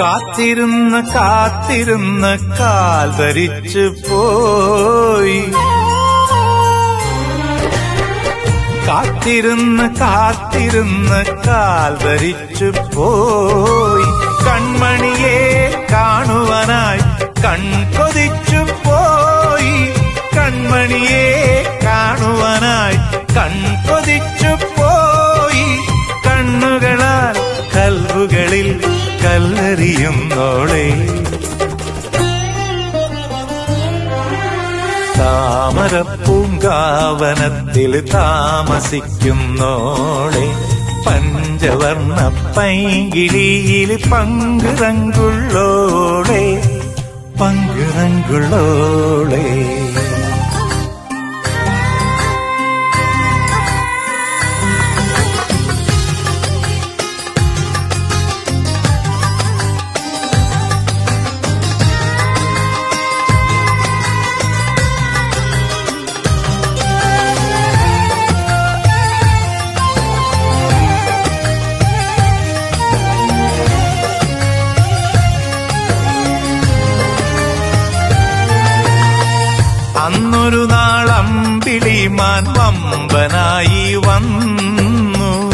കാത്തിരുന്ന് കാത്തിരുന്ന് കാൽ ധരിച്ചു പോയി. കാത്തിരുന്ന് കാത്തിരുന്ന് കാൽ ധരിച്ചു പോയി. കൺമണിയെ താമരപ്പൂങ്കാവനത്തിൽ താമസിക്കുന്നോളെ പഞ്ചവർണ പൈകിളിയിൽ പങ്കുറങ്കുള്ളോളെ പങ്കുറങ്കുള്ളോളെ അന്നൊരു നാളം പിളിമാൻ വമ്പനായി വന്നു.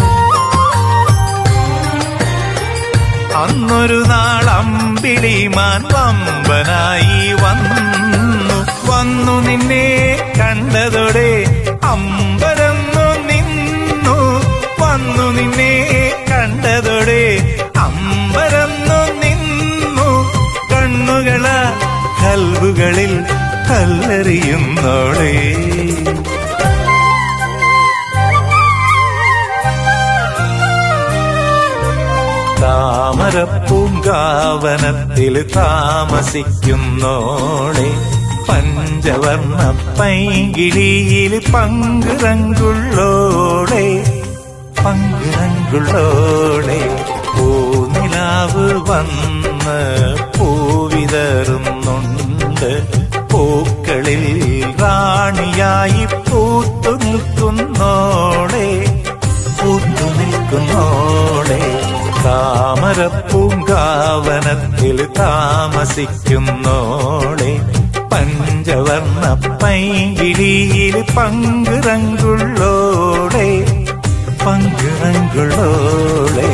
അന്നൊരു നാളം പിളിമാൻ വമ്പനായി വന്നു. വന്നു നിന്നെ കണ്ടതോടെ അമ്പരന്നു നിന്നു. വന്നു നിന്നെ കണ്ടതോടെ അമ്പരന്നു നിന്നു. കണ്ണുകള കൽവുകളിൽ കല്ലെറിയുന്നോളേ താമരപ്പൂങ്കാവനത്തിൽ താമസിക്കുന്നോളെ പഞ്ചവർണ പൈകിളിയിൽ പങ്കുറങ്കുള്ളോളെ പങ്കുറങ്കുള്ളോളെ പൂനിലാവ് വന്ന് പൂവിതറുന്നുണ്ട് മരപ്പൂങ്കാവനത്തിൽ താമസിക്കുന്നോളെ പഞ്ചവർണ പൈകിഴിയിൽ പങ്കുറങ്കുള്ളോളെ പങ്കുറങ്കുള്ളോളെ.